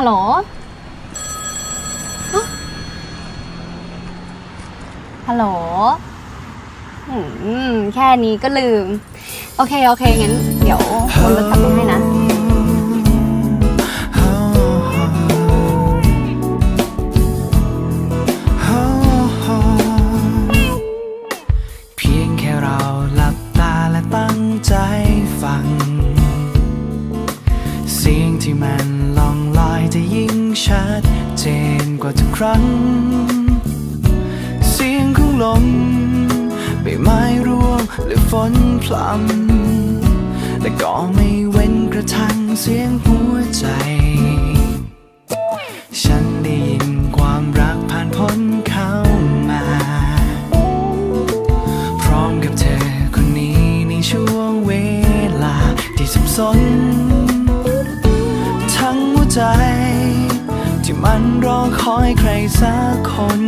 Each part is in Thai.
ฮัลโหลอ๊ะฮัลโหลอืมแค่นี้ก็ลืม โอเค โอเค งั้น เดี๋ยววนรถกลับไปให้นะ ชัดเจนกว่าทุกครั้ง เสียงของลมใบไม้ร่วงหรือฝนพลำและก็ไม่เว้นกระทั่งเสียงหัวใจ ฉันได้ยินความรักผ่านพ้นเข้ามา พร้อมกับเธอคนนี้ในช่วงเวลาที่สับสน มันรอคอยใครสักคน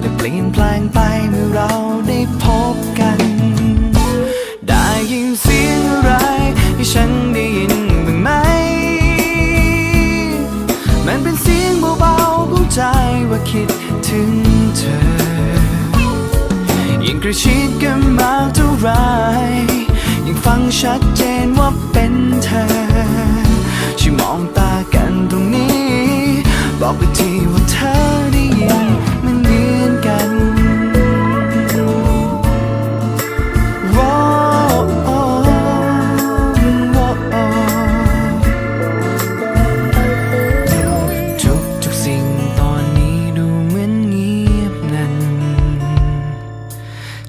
และเปลี่ยนแปลงไปเมื่อเราได้พบกัน ได้ยินเสียงอะไรให้ฉันได้ยินบ้างไหม มันเป็นเสียงเบาๆของใจว่าคิดถึงเธอ ยิ่งกระชิดกันมากเท่าไรยิ่งฟังชัดเจนว่า ที่ว่าเธอได้ยินมันเหมือนกันวอวอทุกทุกสิ่งตอนนี้ดูเหมือนเงียบงัน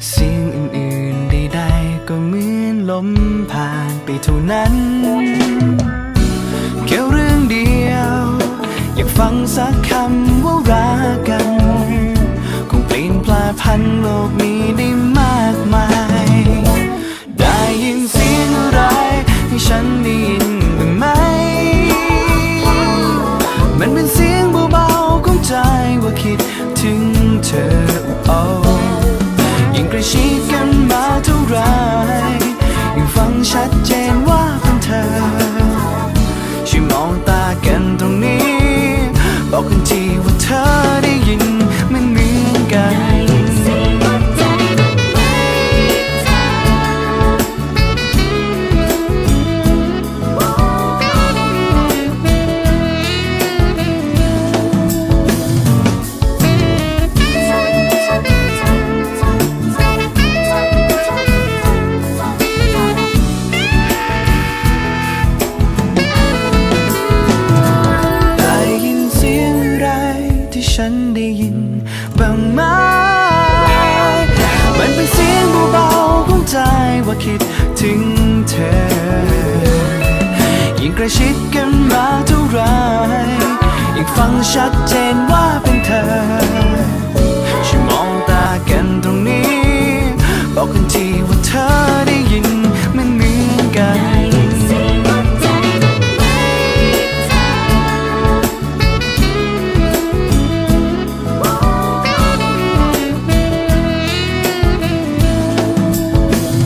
เสียงอื่นๆใดๆก็เหมือนลมผ่านไปเท่านั้น ฟังสักคำว่ารักกัน คงเปลี่ยนแปลพันโลกนี้ได้มากมาย ได้ยินเสียงอะไรให้ฉันได้ยินบ้างไหม มันเป็นเสียงเบาๆของใจว่าคิดถึงเธอโอ้ยิ่งกระชิดกันมาเท่าไรยิ่งฟังชัดเจนว่าเป็นเธอช่วยมองตากัน ที่ฉันได้ยินบ้างไหมมันเป็นเสียงเบาๆของใจว่าคิดถึง